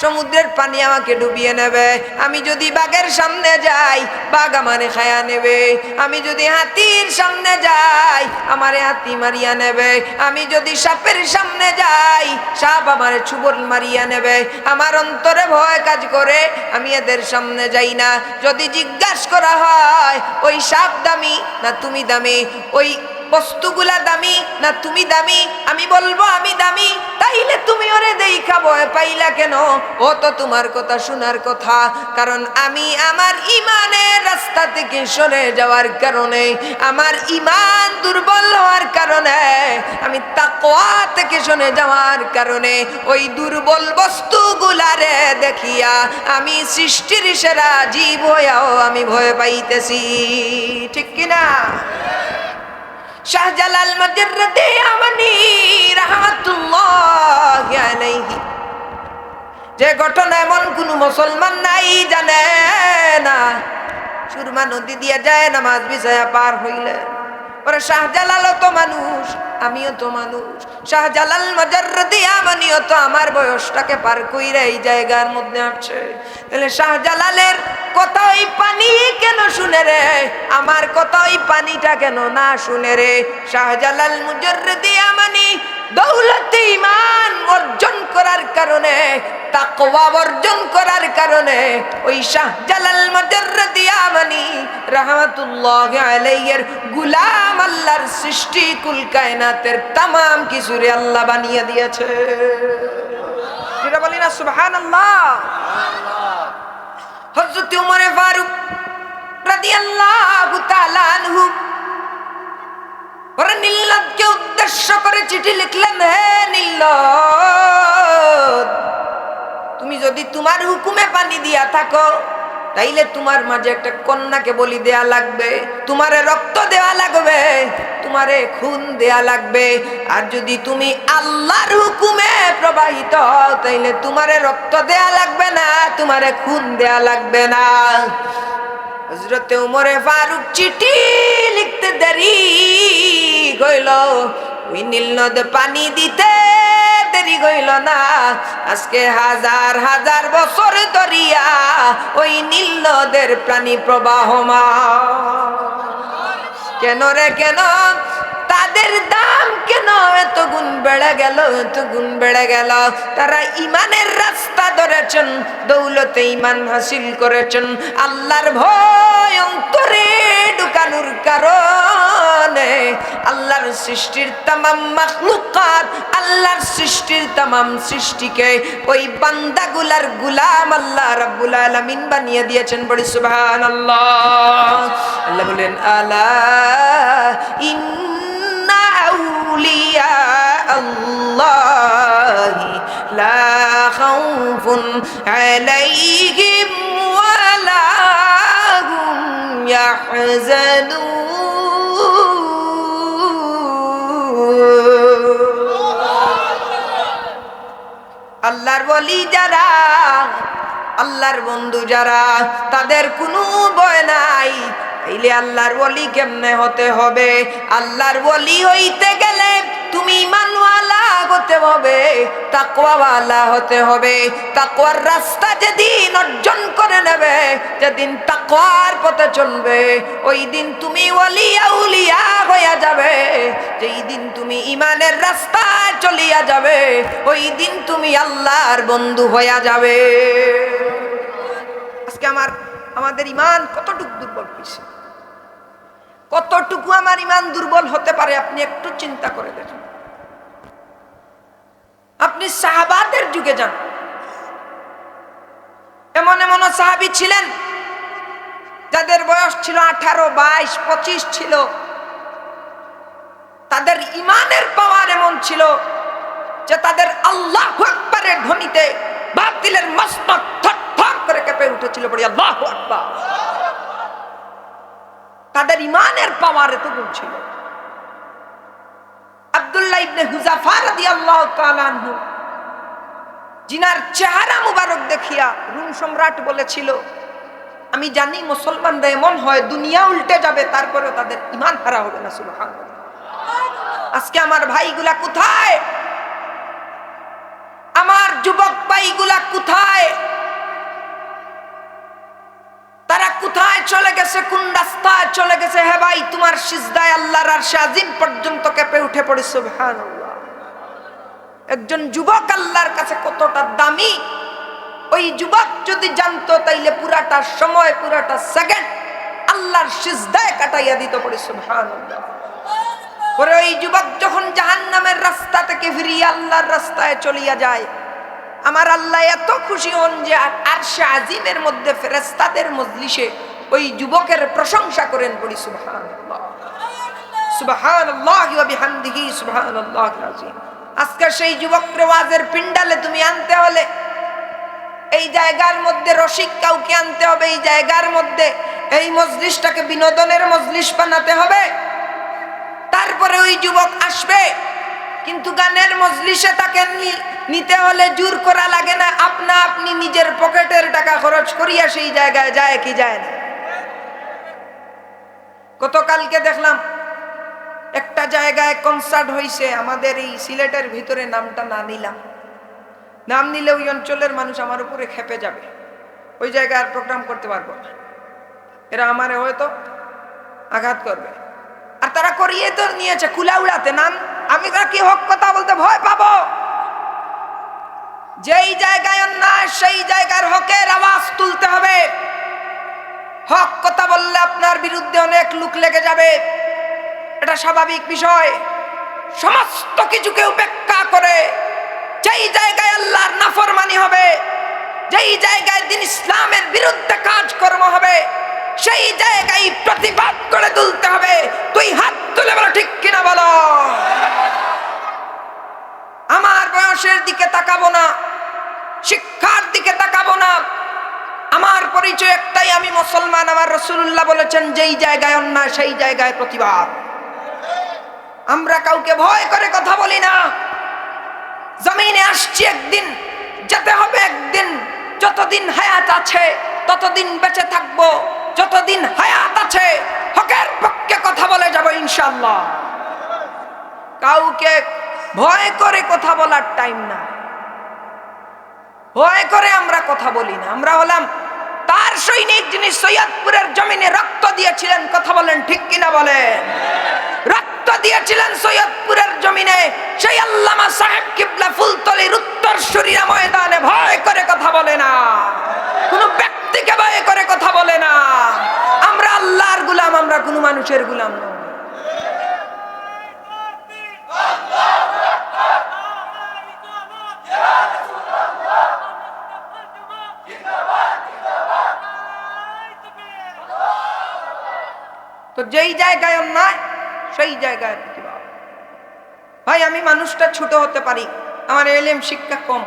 সমুদ্রের পানি আমাকে ডুবিয়ে নেবে। আমি যদি বাঘের সামনে যাই, বাঘ আমারে খায়া নেবে। আমি যদি হাতির সামনে যাই, আমারে হাতি মারিয়া নেবে। আমি যদি সাপের সামনে যাই, সাপ আমারে ছুবল মারিয়া নেবে। আমার অন্তরে ভয় কাজ করে, আমি এদের সামনে যাই না। যদি জিজ্ঞাসা করা হয়, ওই সাপ দামি না তুমি দামি? ওই বস্তুগুলা দামি না তুমি দামি? আমি বলব আমি দামি। তাইলে তুমি ওরে দেখা ভয় পাইলা কেন? ও তো তোমার কথা শোনার কথা। কারণ আমি আমার ইমানের রাস্তা থেকে সরে যাওয়ার কারণে, আমার ইমান দুর্বল হওয়ার কারণে, আমি তাকওয়া থেকে সরে যাওয়ার কারণে, ওই দুর্বল বস্তুগুলারে দেখিয়া আমি সৃষ্টির সেরা জীব হইয়াও আমি ভয় পাইতেছি। ঠিক কিনা? শাহজালাল মজরদে আমানি রাহমাতুল্লাহ আলাইহি। যে ঘটনা এমন কোন মুসলমান নাই, জানে না। সুরমা নদী দিয়ে যায়, নামাজ বিছায়া পার হইলেন। পরে শাহজালালও তো মানুষ, আমিও তো মানুষ। শাহজালাল মজারদিয়া মানিও তো আমার বয়সটাকে পার কইরা এই জায়গার মধ্যে আছে তাহলে শাহজালালের কথা ওই পানি কেন শুনে রে? আমার কথা ওই পানিটা কেন না শুনে রে? শাহজালাল মুজরদি আমানি দৌলতে ইমান অর্জন করার কারণে, তাকওয়া অর্জন করার কারণে ওই শাহজালাল মজরদি আমানি রাহমাতুল্লাহ আলাইহির গুলাম আল্লাহর সৃষ্টি কুল কায়নাতের তামাম কিছুরে আল্লাহ বানিয়ে দিয়েছে। যেটা বলি না, সুবহানাল্লাহ। হযরত উমর ফারুক রাদিয়াল্লাহু তাআলা আনহু ওরা নীলনদকে উদ্দেশ্য করে চিঠি লিখলেন, হে নীলনদ তুমি যদি তোমার হুকুমে পানি দিয়া থাকো, তাইলে তোমার মাঝে একটা কন্যাকে বলি দেয়া লাগবে, তোমারে রক্ত দেওয়া লাগবে, তোমারে খুন দেয়া লাগবে। আর যদি তুমি আল্লাহর হুকুমে প্রবাহিত তাইলে তোমারে রক্ত দেয়া লাগবে না, তোমারে খুন দেয়া লাগবে না। হজরতে উমরে ফারুক চিঠি লিখতে দেরি গইল ওই নীল নদ পানি দিতে দেরি গইল না। আজকে হাজার হাজার বছর ধরিয়া ওই নীল নদের প্রাণী প্রবাহমা কেন রে, কেন? তাদের দাম কেন? এত গুণ বেড়ে গেল এত গুণ বেড়ে গেল। তারা ইমানের রাস্তা ধরেছেন, দৌলতে ইমান হাসিল করেছেন। আল্লাহর ভয় অন্তরে ঢুকানোর কারণে আল্লাহর সৃষ্টির তামাম মাখলুকাত, আল্লাহর সৃষ্টির তামাম সৃষ্টিকে ওই বান্দাগুলার গুলাম আল্লাহ রাব্বুল আলামিন বানিয়ে দিয়েছেন। বড়ি সুবহানাল্লাহ। আল্লাহ বলেন, আলা ইন أولياء الله لا خوف عليهم ولا هم يحزنون আল্লাহর বলি যারা আল্লাহর বন্ধু যারা তাদের কোনো ভয় নাই তাইলে আল্লাহর বলি কেমনে হতে হবে আল্লাহর বলি হইতে গেলে তুমি ইমানওয়ালা হতে হবে, তাকওয়াওয়ালা হতে হবে। রাস্তা যেদিন অর্জন করে নেবে, যেদিন তাকওয়ার চলবে, ওই দিন তুমি ওলিয়া দিন তুমি ইমানের রাস্তায় চলিয়া যাবে, ওই দিন তুমি আল্লাহর বন্ধু হইয়া যাবে। আজকে আমার, আমাদের ইমান কতটুকু দুর্বল হয়েছে কতটুকু আমার ইমান দুর্বল হতে পারে, আপনি একটু চিন্তা করে দেখেন। আপনি সাহাবাদের যুগে যান। এমন এমন সাহাবি ছিলেন যাদের বয়স ছিল আঠারো, বাইশ, পঁচিশ ছিল। তাদের ইমানের পাওয়ার এমন ছিল যে তাদের আল্লাহ আকবরের ধ্বনিতে বাতিলের মস্তক থর করে কেঁপে উঠেছিল বলি, আল্লাহ আকবার। তাদের ইমানের পাওয়ার এত গুণ ছিল। আব্দুল্লাহ ইবনে হুজাফা রাদিয়াল্লাহু তাআলা আনহু। জিনার চেহারা মুবারক দেখিয়া রুম সম্রাট বলেছিল, আমি জানি মুসলমানরা এমন হয়, দুনিয়া উল্টে যাবে তারপরে তাদের ইমান হারা হবে না, সুবহানাল্লাহ। আজকে আমার ভাইগুলা কোথায়? আমার যুবক ভাইগুলা কোথায়? কোথায় চলে গেছে? কোন রাস্তায় চলে গেছে? হে ভাই, তোমার সিজদায় আল্লাহর আর আজিম পর্যন্ত কেঁপে উঠে পড়ে, সুবহানাল্লাহ। একজন যুবক আল্লাহর কাছে কতটা দামি। ওই যুবক যদি জানতো, তাইলে পুরাটা সময়, পুরাটা সেকেন্ড আল্লাহর সিজদায় কাটাইয়া দিত পড়ে, সুবহানাল্লাহ। পরে ওই যুবক যখন জাহান্নামের রাস্তা থেকে ফিরিয়ে আল্লাহর রাস্তায় চলিয়া যায় আমার আল্লাহ এত খুশি হন যে আর সে আজিমের মধ্যে ফেরেস্তাদের মজলিসে ওই যুবকের প্রশংসা করেন সুবহানাল্লাহ। সুবহানাল্লাহ ওয়া বিহামদিহি আযীম আজকে সেই যুবক ওয়াজের পিন্ডালে তুমি আনতে হলে, এই জায়গার মধ্যে রসিক কাউকে আনতে হবে, এই জায়গার মধ্যে এই মজলিসটাকে বিনোদনের মজলিস বানাতে হবে। তারপরে ওই যুবক আসবে কিন্তু গানের মজলিসে তাকে নিতে হলে জোর করা লাগে না। আপনা আপনি নিজের পকেটের টাকা খরচ করিয়া সেই জায়গায় যায় কি যায় না। গতকালকে দেখলাম একটা জায়গায় কনসার্ট হইছে, আমাদের এই সিলেটের ভিতরে নামটা না নিলাম। নাম নিলে ওই অঞ্চলের মানুষ আমার উপরে খেপে যাবে। ওই জায়গায় আর প্রোগ্রাম করতে পারব না। এরা আমারে হয়তো আঘাত করবে। আর তারা করিয়ে তো নিয়েছে কুলা উড়াতে নাম আমি কি হক কথা বলতে ভয় পাবো। যেই জায়গায় অন্যায়, সেই জায়গার হকের আওয়াজ তুলতে হবে। হক কথা বললে আপনার বিরুদ্ধে অনেক লোক লেগে যাবে। এটা স্বাভাবিক বিষয়। সমস্ত কিছুকে উপেক্ষা করে যেই জায়গায় আল্লাহর নাফরমানি হবে, যেই জায়গায় দিন ইসলামের বিরুদ্ধে কাজকর্ম হবে, সেই জায়গায় প্রতিবাদ করে তুলতে হবে। তুই হাত তুলে বলো, ঠিক কিনা বলো? বয়সের দিকে তাকাবো না, শিক্ষার দিকে তাকাবো না। আমার পরিচয় একটাই, আমি মুসলমান, আমার রসুল্লাহ বলেছেন, যেই জায়গায় অন্যায়, সেই জায়গায় প্রতিবাদ। আমরা কাউকে ভয় করে কথা বলি না। জমিনে আসছি একদিন, যেতে হবে একদিন। যতদিন হায়াত আছে, ততদিন বেঁচে থাকব। যতদিন হায়াত আছে, হকের পক্ষে কথা বলে যাব ইনশাল্লাহ কাউকে ভয় করে কথা বলার টাইম না। ভয় করে আমরা কথা বলি না। আমরা হলাম তার সৈনিক যিনি সৈয়দপুরের জমিনে রক্ত দিয়েছিলেন। কথা বলেন ঠিক কিনা বলেন? রক্ত দিয়েছিলেন সৈয়দপুরের জমিনে। সেই আল্লামা সাহেব কিবলা ফুলতলির উত্তর সুরিয়া ময়দানে ভয় করে কথা বলে না। কোন ব্যক্তিকে ভয় করে কথা বলে না। আমরা আল্লাহর গুলাম, আমরা কোনো মানুষের গুলাম নই তো যেই জায়গায় অন্যায়, সেই জায়গায় প্রতিবাদ। ভাই, আমি মানুষটা ছোট হতে পারি, আমার এলেম শিক্ষা কম।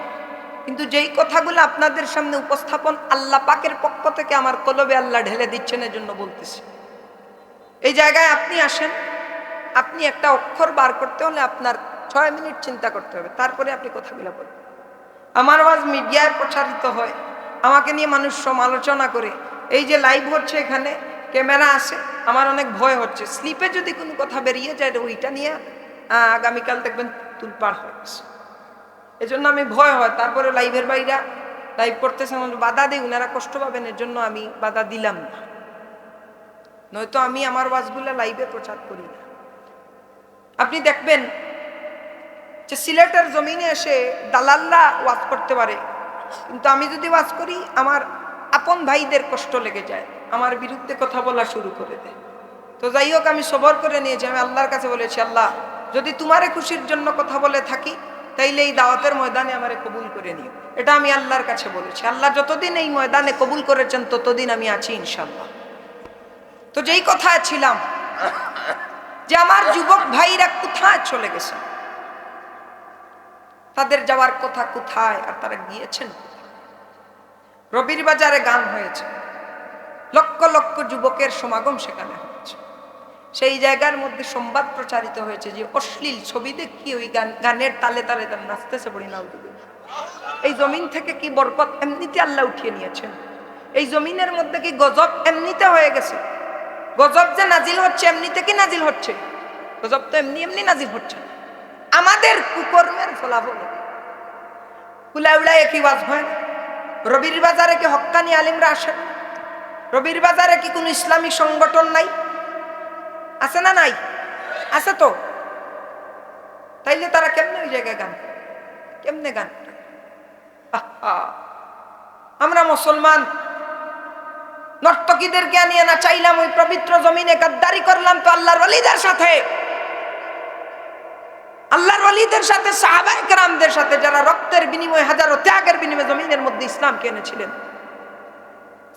কিন্তু যেই কথাগুলো আপনাদের সামনে উপস্থাপন আল্লাহ পাকের পক্ষ থেকে আমার কলবে আল্লাহ ঢেলে দিচ্ছেন এর জন্য বলতেছি। এই জায়গায় আপনি আসেন, আপনি একটা অক্ষর বার করতে হলে আপনার ছয় মিনিট চিন্তা করতে হবে, তারপরে আপনি কথাগুলো বলবেন। আমার আওয়াজ মিডিয়ায় প্রচারিত হয়, আমাকে নিয়ে মানুষ সমালোচনা করে। এই যে লাইভ হচ্ছে এখানে ক্যামেরা আছে আমার অনেক ভয় হচ্ছে। স্লিপে যদি কোনো কথা বেরিয়ে যায় ওইটা নিয়ে আগামীকাল দেখবেন তুলপাড় হয়ে গেছে। এজন্য আমি ভয় হয়। তারপরে লাইভের বাইরা লাইভ করতেছে আমার বাধা দিই ওনারা কষ্ট পাবেন এর জন্য আমি বাধা দিলাম না। নয়তো আমি আমার ওয়াজগুলো লাইভে প্রচার করি না। আপনি দেখবেন যে সিলেটের জমিনে এসে দালাল্লা ওয়াজ করতে পারে, কিন্তু আমি যদি ওয়াজ করি, আমার আপন ভাইদের কষ্ট লেগে যায়। আমার বিরুদ্ধে কথা বলা শুরু করে দেয়। তো যাই হোক, আমি সবর করে নিয়েছি। আমি আল্লাহর কাছে বলেছি, আল্লাহ, যদি তোমারে খুশির জন্য কথা বলে থাকি, তাইলে এই দাওয়াতের ময়দানে আমারে কবুল করে নিও। এটা আমি আল্লাহর কাছে বলেছি। আল্লাহ যতদিন এই ময়দানে কবুল করেছেন, ততদিন আমি আছি ইনশাল্লাহ তো যেই কথায় ছিলাম, যে আমার যুবক ভাইরা কোথায় চলে গেছে? তাদের যাওয়ার কথা কোথায়? আর তারা গিয়েছেন রবির বাজারে গান হয়েছে। লক্ষ লক্ষ যুবকের সমাগম সেখানে হচ্ছে। সেই জায়গার মধ্যে সংবাদ প্রচারিত হয়েছে যে অশ্লীল ছবি দেখি ওই গান, গানের তালে তালে তার নাচতেছে পড়ি না এই জমিন থেকে কি বরকত এমনিতে আল্লাহ উঠিয়ে নিয়েছেন? এই জমিনের মধ্যে কি গজব এমনিতে হয়ে গেছে? গজব যে নাজিল হচ্ছে এমনিতে কি নাজিল হচ্ছে? গজব তো এমনি এমনি নাজিল হচ্ছে আমাদের কুকর্মের ফলাফল উলায় উলায় কি ওয়াজ হয় রবির বাজারে কি হক্কানি আলিমরা আসেন রবির বাজারে কি কোনো ইসলামী সংগঠন নাই? আছে না নাই? আছে তো। তাইলে তারা কেমনে ওই জায়গায় গান কেমনে গান! আমরা মুসলমান নর্তকীদেরকে আনিয়ে না চাইলাম ওই পবিত্র জমিনে গাদ্দারি করলাম তো আল্লাহর ওলিদের সাথে। আল্লাহর ওলিদের সাথে সাহাবায়ে কেরামদের সাথে যারা রক্তের বিনিময়ে হাজারো ত্যাগের বিনিময়ে জমিনের মধ্যে ইসলামকে এনেছিলেন।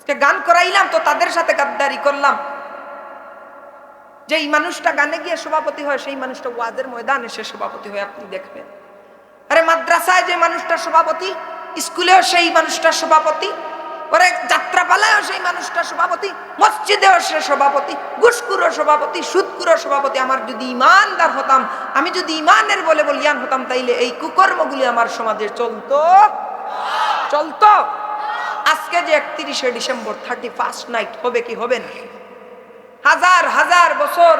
গান করাইলাম তো তাদের সাথে গাদ্দারি করলাম। যেই মানুষটা গানে গিয়ে সভাপতি হয়, সেই মানুষটা ওয়াজের ময়দানে সে সভাপতি হয়, আপনি দেখবেন। আরে মাদ্রাসায় যে মানুষটা সভাপতি, স্কুলেও সেই মানুষটা সভাপতি, ওরে যাত্রাপালায়ও সেই মানুষটা সভাপতি, মসজিদেও সে সভাপতি, গুসকুরও সভাপতি, সুদকুরও সভাপতি, আমার যদি ইমানদার হতাম, আমি যদি ইমানের বলে বলিয়ান হতাম, তাইলে এই কুকর্মগুলি আমার সমাজে চলতো। চলতো। আজকে যে একত্রিশে ডিসেম্বর থার্টি ফার্স্ট নাইট হবে কি হবে না? হাজার হাজার বছর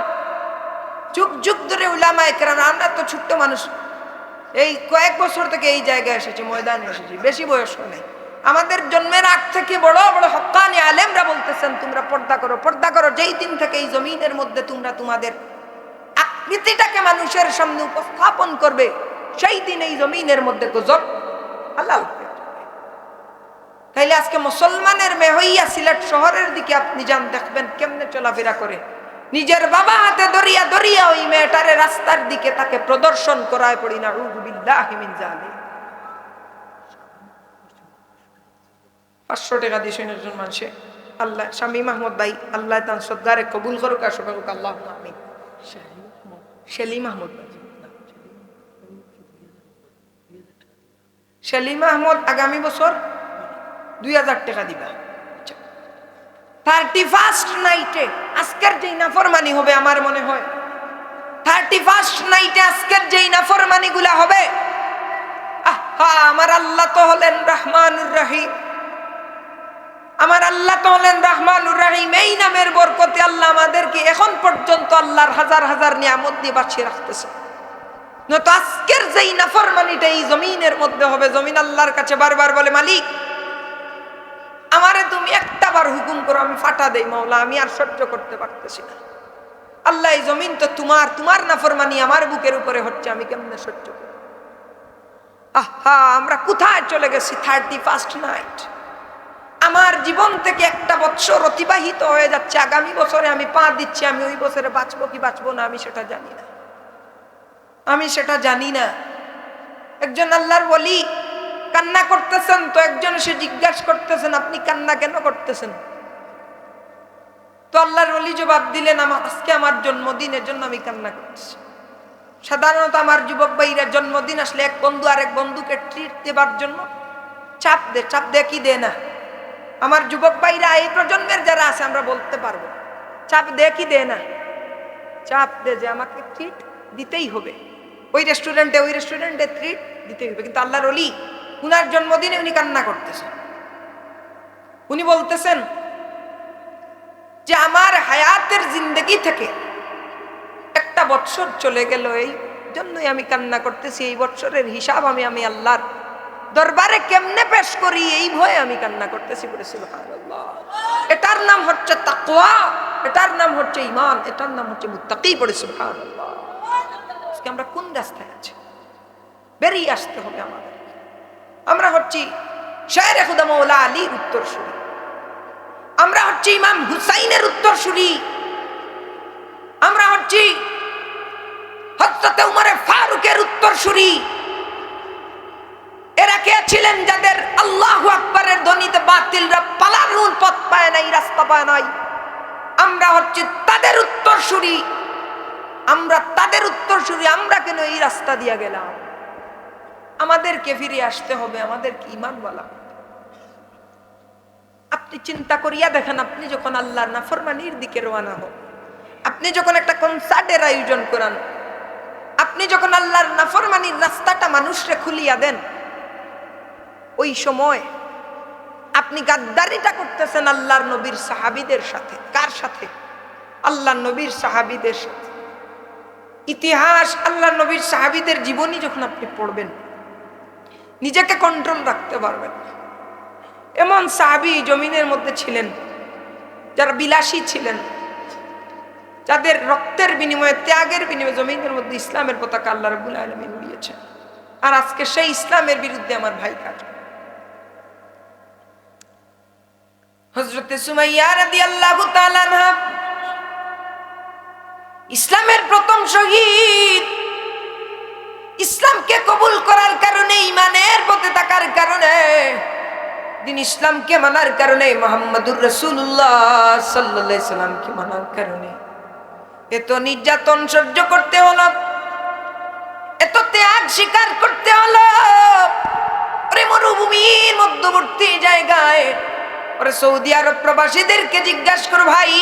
যুগ যুগ ধরে উলামায় কেরাম, আমরা তো ছোট্ট মানুষ। এই কয়েক বছর থেকে এই জায়গায় এসেছি, ময়দানে এসেছি, বেশি বয়স নেই। আমাদের জন্মের আগ থেকে বড় বড় হক্কানি আলেমরা বলতেছেন, তোমরা পর্দা করো পর্দা করো, যেই দিন থেকে এই জমিনের মধ্যে তোমরা তোমাদের আকৃতিটাকে মানুষের সামনে উপস্থাপন করবে, সেই দিন এই জমিনের মধ্যে গজব যাবে। তাইলে আজকে মুসলমানের মেয়ে হইয়া সিলেট শহরের দিকে আপনি যান, দেখবেন কেমনে চলাফেরা করে। নিজের বাবা হাতে দরিয়া দরিয়া ওই মেয়েটারে রাস্তার দিকে তাকে প্রদর্শন করায় পড়ি না রুবিল্লাহি মিন পাঁচশো টাকা দিয়ে মানুষে, আল্লাহ, স্বামী মাহমুদ ভাই, আল্লাহ তান সদ্গারে কবুল করুক আর সবাই আল্লাহ আমি শেলি মাহমুদ ভাই। আগামী বছর দুই হাজার টাকা দিবা। থার্টি ফার্স্ট নাইটে আজকের যেই নাফরমানি হবে আমার মনে হয় থার্টি ফার্স্ট নাইটে আজকের যেই নাফরমানি গুলা হবে, আহা, আমার আল্লাহ তো হলেন রহমানুর রহিম। আমার আল্লাহ তো হলেন রহমানুর রাহিম। এই নামের বরকতে আল্লাহ আমাদেরকে এখন পর্যন্ত আল্লাহর হাজার হাজার নিয়ামত দিয়ে বাঁচিয়ে রাখতেছে। নয়তো আজকের যেই নাফরমানিটা এই জমিনের মধ্যে হবে, জমিন আল্লাহর কাছে বারবার বলে, মালিক তুমি একটা বার হুকুম করো, আমি ফাটা দেই মাওলা, আমি আর সহ্য করতে পারতেছি না। আল্লাহ এই জমিন তো তোমার তোমার নাফরমানি আমার বুকের উপরে হচ্ছে, আমি কেমনে সহ্য করব? আহা, আমরা কোথায় চলে গেছি? থার্টি ফার্স্ট নাইট আমার জীবন থেকে একটা বছর অতিবাহিত হয়ে যাচ্ছে, আগামী বছরে আমি পা দিচ্ছি, আমি ওই বছরে বাঁচবো কি বাঁচবো না, আমি সেটা জানি না। আমি সেটা জানি না। একজন আল্লাহর বলি কান্না করতেছেন, তো একজন এসে জিজ্ঞাসা করতেছেন, আপনি কান্না কেন করতেছেন? তো আল্লাহর অলি জবাব দিলেন আমার আজকে আমার জন্মদিনের জন্য আমি কান্না করতেছি সাধারণত আমার যুবক ভাইরা জন্মদিন আসলে এক বন্ধু আর এক বন্ধুকে ট্রিট দেবার জন্য চাপ দে চাপ দে কি দে না? আমার যুবক ভাইরা, এই প্রজন্মের যারা আছে, আমরা বলতে পারব। চাপ দে কি দে না? চাপ দে যে আমাকে ট্রিট দিতেই হবে। ওই রেস্টুরেন্টে ওই রেস্টুরেন্টে ট্রিট দিতেই হবে। কিন্তু আল্লাহর অলি উনার জন্মদিনে উনি কান্না করতেছেন। উনি বলতেছেন যে আমার হায়াতের জিন্দগি থেকে একটা বৎসর চলে গেল, এই জন্যই আমি কান্না করতেছি, এই বৎসরের হিসাব আমি আমি আল্লাহর দরবারে কেমনে পেশ করি, এই ভয়ে আমি কান্না করতেছি এটার নাম হচ্ছে তাকওয়া, এটার নাম হচ্ছে ইমান এটার নাম হচ্ছে মুত্তাকি পড়ে আমরা কোন রাস্তায় আছি? বেরিয়ে আসতে হবে আমাদের। আমরা হচ্ছি শায়রে খুদা মৌলা আলীর উত্তরসূরি। আমরা হচ্ছি ইমাম হুসাইনের উত্তরসূরি। আমরা হচ্ছি হজরতে উমরে ফারুকের উত্তরসূরি। এরা কে ছিলেন যাদের আল্লাহ আকবরের ধ্বনিতে বাতিলরা পালানোর পথ পায় নাই, রাস্তা পায় নাই? আমরা হচ্ছি তাদের উত্তরসূরি। আমরা তাদের উত্তরসূরি, আমরা কেন এই রাস্তা দিয়ে গেলাম? আমাদেরকে ফিরে আসতে হবে, আমাদেরকে ইমান বলা। আপনি চিন্তা করিয়া দেখেন, আপনি যখন আল্লাহর নাফরমানির দিকে রোয়ানা হন, আপনি যখন একটা কনসার্টের আয়োজন করান, আপনি যখন আল্লাহর নাফরমানির রাস্তাটা মানুষরে খুলিয়া দেন, ওই সময় আপনি গাদ্দারিটা করতেছেন আল্লাহর নবীর সাহাবিদের সাথে। কার সাথে? আল্লাহ নবীর সাহাবিদের সাথে। ইতিহাস আল্লাহ নবীর সাহাবিদের জীবনী যখন আপনি পড়বেন নিজেকে কন্ট্রোল রাখতে পারবেন এমন সাহাবি জমিনের মধ্যে ছিলেন, যারা বিলাসী ছিলেন, যাদের রক্তের বিনিময়ে, ত্যাগের বিনিময়ে জমিনের মধ্যে ইসলামের পতাকা আল্লাহ রবুল আলমিন উড়িয়েছেন। আর আজকে সেই ইসলামের বিরুদ্ধে আমার ভাই কাজ হজরতে ইসলামের প্রথম শহীদ, ইসলামকে কবুল করার কারণে থাকার কারণে দিন ইসলামকে মানার কারণে মোহাম্মদুর রসুল্লাহ সাল্লাহ সাল্লামকে মানার কারণে। এত নির্যাতন সহ্য করতে হলো। এত ত্যাগ স্বীকার করতে হলো। মরুভূমির মধ্যবর্তী জায়গায়। ওরে সৌদি আরব প্রবাসীদেরকে জিজ্ঞাসা করো, ভাই,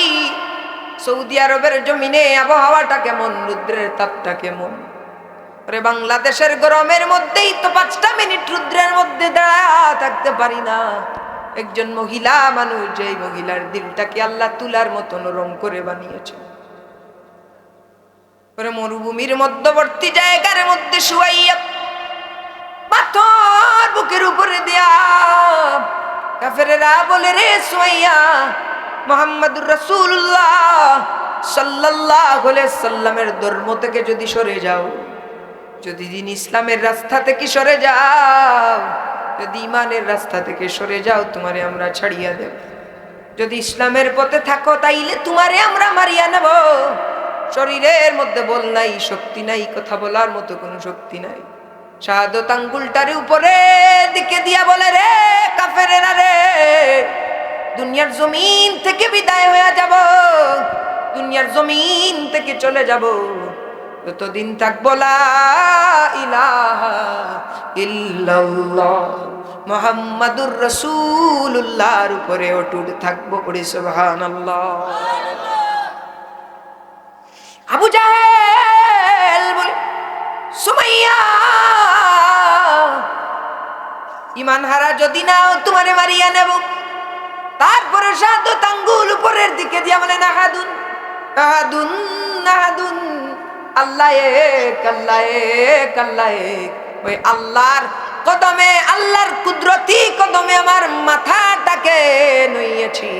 সৌদি আরবের জমিনে আবহাওয়াটা কেমন? রুদ্রের তাপটা কেমন? ওরে বাংলাদেশের গরমের মধ্যেই তো পাঁচটা মিনিট রুদ্রের মধ্যে দাঁড়া থাকতে পারি না। একজন মহিলা মানুষ যে মহিলার দিলটাকে আল্লাহ তুলার মতো নরম করে বানিয়েছে। মরুভূমির মধ্যবর্তী জায়গার মধ্যে শুয়াইয়া পাথর বুকের উপরে দেয়া বলে, রে শুয়াইয়া মোহাম্মদুর রাসূলুল্লাহ সাল্লাল্লাহু আলাইহি সাল্লামের ধর্ম থেকে যদি সরে যাও যদি দিন ইসলামের রাস্তা থেকে সরে যাও, যদি ইমানের রাস্তা থেকে সরে যাও, তোমারে আমরা ছাড়িয়া দেব। যদি ইসলামের পথে থাকো, তাইলে তোমারে আমরা মারিয়া নেব। শরীরের মধ্যে বল নাই, শক্তি নাই, কথা বলার মতো কোনো শক্তি নাই। শাহাদত আঙ্গুলটারে উপরে দিকে দিয়া বলে রে, কাফেরেরা রে, দুনিয়ার জমিন থেকে বিদায় হয়ে যাব, দুনিয়ার জমিন থেকে চলে যাব। যতদিন থাকব মোহাম্মদুর রসুল্লাহর উপরে অটুট থাকব পড়ি, সুবহানাল্লাহ। আবু জাহেল বলে, সুমাইয়া, ইমান হারা যদি নাও, তোমারে মারিয়া নেব। তারপরে সাধু তাঙ্গুল উপরের দিকে দিয়া বলে নাহাদুন নাহাদুন নাহাদুন আল্লাহ এক, আল্লাহ আল্লাহ ওই আল্লাহর কদমে, আল্লাহর কুদরতি কদমে আমার মাথাটাকে নইয়েছি।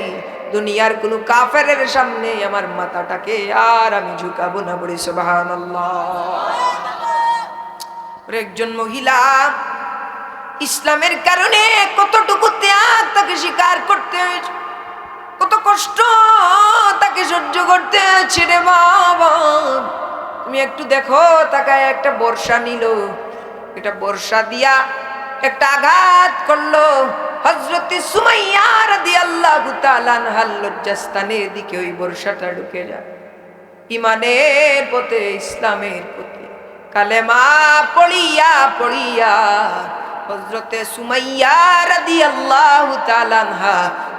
দুনিয়ার কোনো কাফেরের সামনে আমার মাথাটাকে আর আমি ঝুঁকাবো না বলি সুবাহান একজন মহিলা ইসলামের কারণে কতটুকু ত্যাগ তাকে স্বীকার করতে হয়েছে, কত কষ্ট তাকে সহ্য করতে হয়েছে রে বাবা। তুমি একটু দেখো, তাকায় একটা বর্ষা নিল। এটা বর্ষা দিয়া একটা আঘাত করল। হজরতে সুমাইয়া রাদিয়াল্লাহু তাআলা আনহার লজ্জাস্থানের দিকে ওই বর্ষাটা ঢুকে যায়। ইসলামের পড়িয়া পড়িয়া হজরতে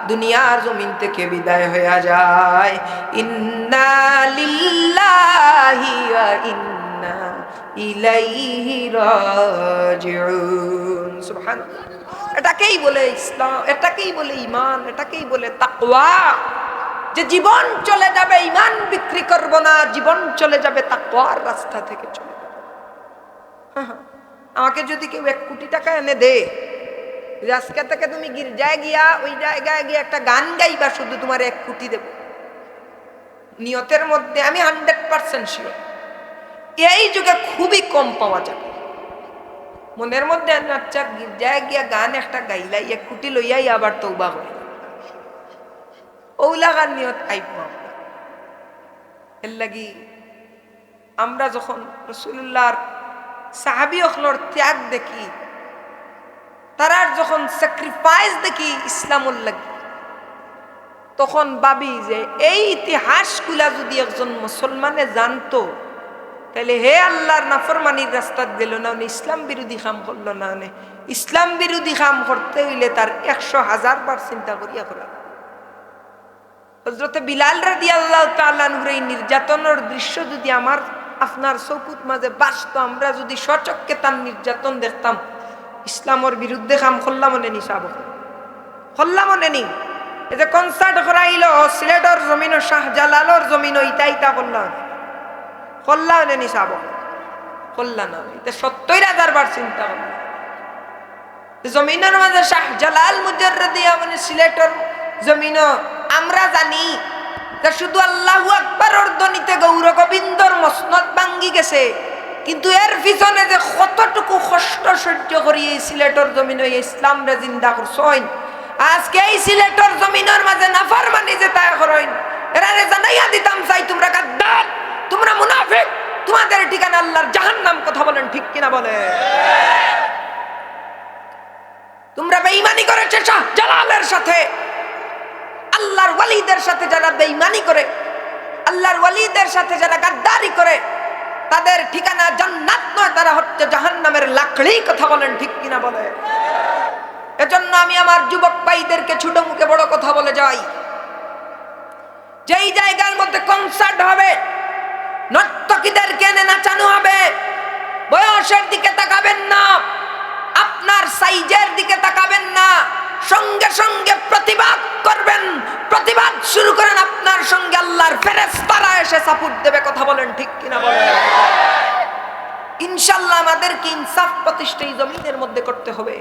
দুনিয়ার জমিন থেকে বিদায় হয়ে যায়। ইন্না লিল্লাহি ইন্না ইলাইহি রাজিউন। সুবহানাল্লাহ। এটাকেই বলে ইসলাম এটাকেই বলে ইমান এটাকেই বলে তাকওয়া। যে জীবন চলে যাবে ইমান বিক্রি করব না জীবন চলে যাবে তাকওয়ার রাস্তা থেকে চলে যাবে। হ্যাঁ, হ্যাঁ। আমাকে যদি কেউ এক কোটি টাকা এনে দে যে আজকে থেকে তুমি গির্জায় গিয়া, ওই জায়গায় গিয়ে একটা গান গাইবা, শুধু তোমার এক কোটি দেব। নিয়তের মধ্যে আমি হান্ড্রেড পার্সেন্ট শিওর। এই যুগে খুবই কম পাওয়া যাবে। মনের মধ্যে আচ্ছা গির্জায় গিয়া গান একটা গাইলাই, এক কুটি লইয়াই আবার তৌবা করে ওলা গান নিয়ত আইব এর লাগি আমরা যখন রসুল্লাহর সাহাবি অখলর ত্যাগ দেখি তারার যখন স্যাক্রিফাইস দেখি ইসলামুল লাগি, তখন ভাবি যে এই ইতিহাসগুলা যদি একজন মুসলমানে জানতো, তাহলে হে আল্লাহর নাফরমানির রাস্তাত গেল না, উনি ইসলাম বিরোধী কাম করল না, উনি ইসলাম বিরোধী কাম করতে হইলে তার একশো হাজার বার চিন্তা করিয়া করা হজরতে বিলাল রাদি আল্লাহ তাল্লাহুর এই নির্যাতনের দৃশ্য যদি আমার আপনার চকুত মাঝে বাসতো আমরা যদি সচককে তার নির্যাতন দেখতাম ইসলামের বিরুদ্ধে কাম করলাম মনে নি সাব করলাম মনে নি। এই যে কনসার্ট করাইল, সিলেটর জমিন, শাহজালালর জমিন ইটা ইটা করলাম। কল্যাণ নি চাব কল্যাণ এটা সত্তর হাজার বার চিন্তা করলাম। জমিনের মাঝে শাহ জালাল মুজাররদিয়া মানে সিলেটর জমিন, আমরা জানি যে শুধু আল্লাহু আকবারর ধ্বনিতে গৌর গোবিন্দর মসনদ ভাঙ্গি গেছে। কিন্তু এর পিছনে যে কতটুকু কষ্ট সহ্য করি এই সিলেটর জমিন, এই ইসলাম রে জিন্দা করছইন। আজকে এই সিলেটর জমিনের মাঝে নাফার মানি যে তাই করইন এরা রে জানাইয়া দিতাম চাই তোমরা গাদ্দার, তোমরা মুনাফিক, তোমাদের ঠিকানা আল্লাহর জাহান্নাম কথা বলেন, ঠিক কিনা বলে? তোমরা বেঈমানি করেছে শাহ জালালের সাথে। আল্লাহর ওয়ালিদের সাথে যারা বেঈমানি করে, আল্লাহর ওয়ালিদের সাথে যারা গাদ্দারি করে তাদের ঠিকানা জান্নাত নয়, তারা হচ্ছে জাহান্নামের লাকড়ি, কথা বলেন ঠিক কিনা বলে। এজন্য আমি আমার যুবক ভাইদেরকে ছোট মুখে বড় কথা বলে যাই। যেই জায়গার মধ্যে কনসার্ট হবে, নর্তকীদেরকে কেনে নাচানো হবে, বয়সের দিকে তাকাবেন না, আপনার সাইজের দিকে তাকাবেন না সঙ্গে সঙ্গে প্রতিবাদ করবেন। প্রতিবাদ শুরু করেন আপনার সঙ্গে আল্লাহর ফেরেশতারা এসে সাপোর্ট দেবে। কথা বলেন ঠিক কিনা বলেন? ইনশাল্লাহ আমাদেরকে ইনসাফ প্রতিষ্ঠা এই জমিনের মধ্যে করতে হবে।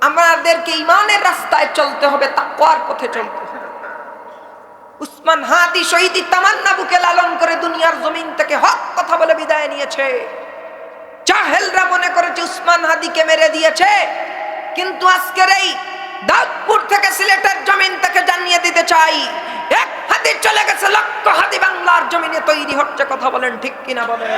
আমাদেরকে ইমানের রাস্তায় চলতে হবে তা তাকওয়ার পথে চলতে হবে। উসমান হাদি শহীদি তামান্না বুকে লালন করে দুনিয়ার জমিন থেকে হক কথা বলে বিদায় নিয়েছে। জাহেলরা মনে করেছে উসমান হাদিকে মেরে দিয়েছে। কিন্তু আজকের এই চাই। এক হাদি চলে গেছে, লক্ষ হাদি বাংলার জমিনে তৈরি হচ্ছে, কথা বলেন ঠিক কিনা বলেন?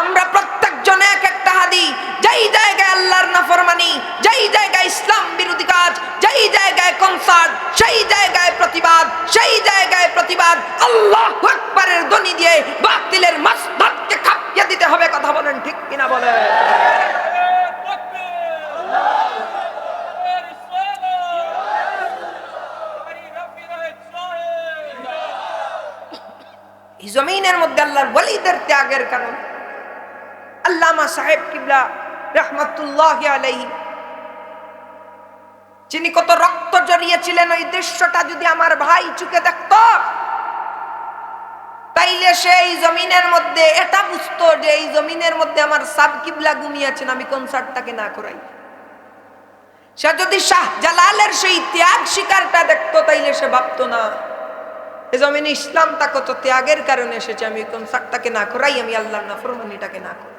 আমরা প্রত্যেকজন এক একটা হাদি যেই জায়গায় আল্লাহর নাফরমানি, যেই জায়গায় ইসলাম বিরোধী কাজ, যেই জায়গায় কনসার্ট, সেই জায়গায় প্রতিবাদ, সেই জায়গায় প্রতিবাদ, আল্লাহ আকবারের ধ্বনি দিয়ে বাতিলের মাসদাতকে খাপিয়ে দিতে হবে, কথা বলেন ঠিক কিনা বলেন? এই জমিনের মধ্যে আল্লাহর ওয়ালিদের ত্যাগের কারণ। আল্লামা সাহেব কিবলা রহমতুল্লাহ আলাইহি, যিনি কত রক্ত জড়িয়েছিলেন ওই দৃশ্যটা যদি আমার ভাই চুকে দেখত, তাইলে সেই জমিনের মধ্যে এটা বুঝতো যে এই জমিনের মধ্যে আমার সাব কিবলা ঘুমিয়েছেন, আমি কনসার্টটাকে না করাই। সে যদি শাহ জালালের সেই ত্যাগ শিকারটা দেখতো, তাইলে সে ভাবতো না। এ জমিনে কত ত্যাগের কারণে এসেছে? আমি কনসার্টটাকে না করাই, আমি না করি।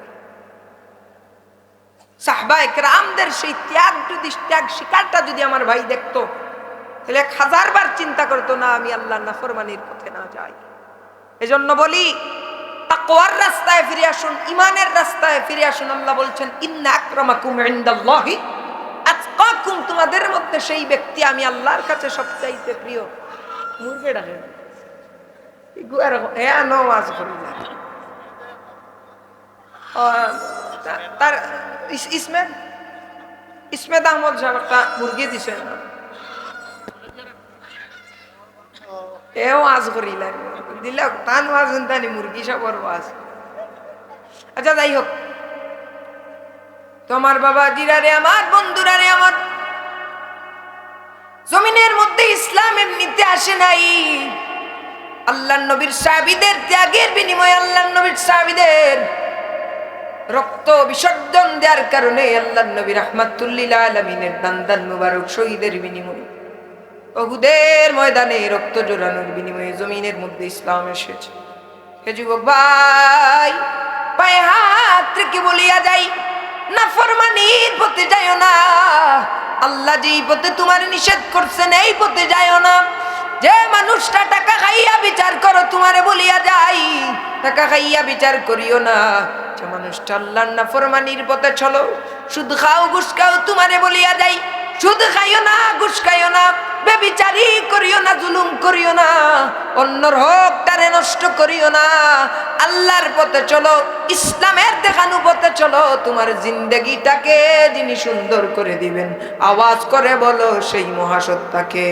সাহবা সেই ত্যাগ যদি, ত্যাগ শিকারটা যদি আমার ভাই দেখতো, তাহলে এক হাজার বার চিন্তা করতো, না, আমি আল্লাহ নাফরমানির পথে না যাই। এজন্য বলি, তাকওয়ার রাস্তায় ফিরে আসুন ইমানের রাস্তায় ফিরে আসুন। আল্লাহ বলছেন, ইন্না আকরামাকুম ইনদাল্লাহি, আতকাকুম, তোমাদের মধ্যে সেই ব্যক্তি আমি আল্লাহর কাছে সবচাইতে প্রিয়। মুরগে ডাকে ইগুয়ার এ নওয়াজ করি না তার ইস- ইসমেত ইসমেত আহমদ সাহেব একটা মুরগি দিছে এও আজ করিলেন টান ওয়াজ তানি মুরগি সবর ওয়াজ আচ্ছা যাই হোক তোমার বাবা জিরারে আমার বন্ধুরারে আমার জমিনের মধ্যে ইসলাম এমনিতে আসে নাই আল্লাহ নবীর সাহাবিদের ত্যাগের বিনিময়ে আল্লাহ নবীর সাহাবিদের রক্ত বিসর্জন দেওয়ার কারণে আল্লাহ নবী রহমাতুল্লিল আলমিনের দান্দান মুবারক শহীদের বিনিময়ে অহুদের ময়দানে রক্ত জোরানোর বিনিময়ে জমিনের মধ্যে ইসলাম এসেছে। হে যুবক ভাই, পায়ে হাত রেখে বলিয়া যাই, না ফরমানির পথে যাইও না। আল্লাহ যেই পথে তোমার নিষেধ করছেন, এই পথে যাইও না। যে মানুষটা টাকা খাইয়া বিচার করো, তোমারে বলিয়া যাই। টাকা খাইয়া বিচার করিও না। যে মানুষটা আল্লাহর না ফরমানির পথে চলো, সুদ খাও, ঘুষ খাও, তোমারে বলিয়া যাই। শুধু খাইও না, ঘুষ খাইও না, বেবিচারি করিও না, জুলুম করিও না, অন্যর হোক তারে নষ্ট করিও না। আল্লাহর পথে চলো, ইসলামের দেখানো পথে চলো, তোমার জিন্দগিটাকে যিনি সুন্দর করে দিবেন। আওয়াজ করে বলো, সেই মহাসত্তাকে।